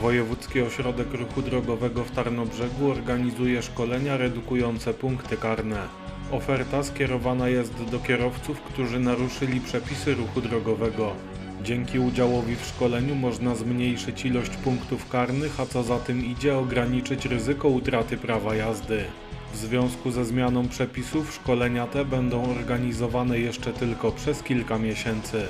Wojewódzki Ośrodek Ruchu Drogowego w Tarnobrzegu organizuje szkolenia redukujące punkty karne. Oferta skierowana jest do kierowców, którzy naruszyli przepisy ruchu drogowego. Dzięki udziałowi w szkoleniu można zmniejszyć ilość punktów karnych, a co za tym idzie ograniczyć ryzyko utraty prawa jazdy. W związku ze zmianą przepisów szkolenia te będą organizowane jeszcze tylko przez kilka miesięcy.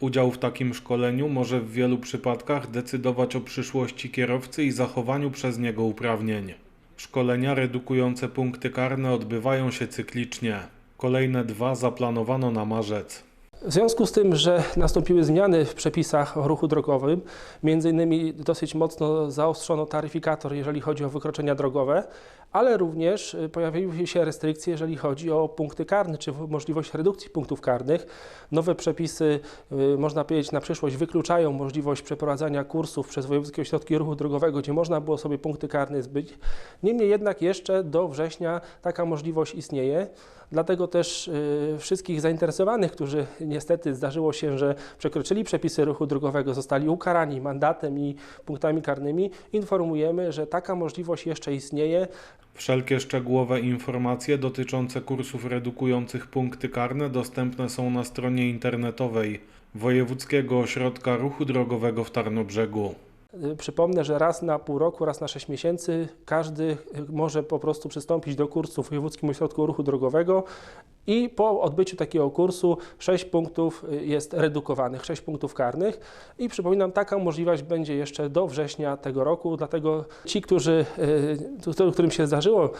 Udział w takim szkoleniu może w wielu przypadkach decydować o przyszłości kierowcy i zachowaniu przez niego uprawnień. Szkolenia redukujące punkty karne odbywają się cyklicznie. Kolejne dwa zaplanowano na marzec. W związku z tym, że nastąpiły zmiany w przepisach o ruchu drogowym, między innymi dosyć mocno zaostrzono taryfikator, jeżeli chodzi o wykroczenia drogowe, ale również y, pojawiły się restrykcje, jeżeli chodzi o punkty karne, czy możliwość redukcji punktów karnych. Nowe przepisy, y, można powiedzieć, na przyszłość wykluczają możliwość przeprowadzania kursów przez wojewódzkie ośrodki ruchu drogowego, gdzie można było sobie punkty karne zbyć. Niemniej jednak jeszcze do września taka możliwość istnieje. Dlatego też y, wszystkich zainteresowanych, którzy niestety zdarzyło się, że przekroczyli przepisy ruchu drogowego, zostali ukarani mandatem i punktami karnymi, informujemy, że taka możliwość jeszcze istnieje. Wszelkie szczegółowe informacje dotyczące kursów redukujących punkty karne dostępne są na stronie internetowej Wojewódzkiego Ośrodka Ruchu Drogowego w Tarnobrzegu. Y, Przypomnę, że raz na pół roku, raz na 6 miesięcy każdy może po prostu przystąpić do kursu w Wojewódzkim Ośrodku Ruchu Drogowego i po odbyciu takiego kursu 6 punktów y, jest redukowanych, 6 punktów karnych i przypominam, taka możliwość będzie jeszcze do września tego roku, dlatego ci, którzy, y, którym się zdarzyło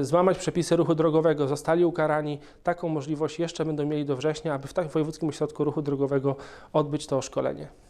złamać przepisy ruchu drogowego, zostali ukarani, taką możliwość jeszcze będą mieli do września, aby w tak Wojewódzkim Ośrodku Ruchu Drogowego odbyć to szkolenie.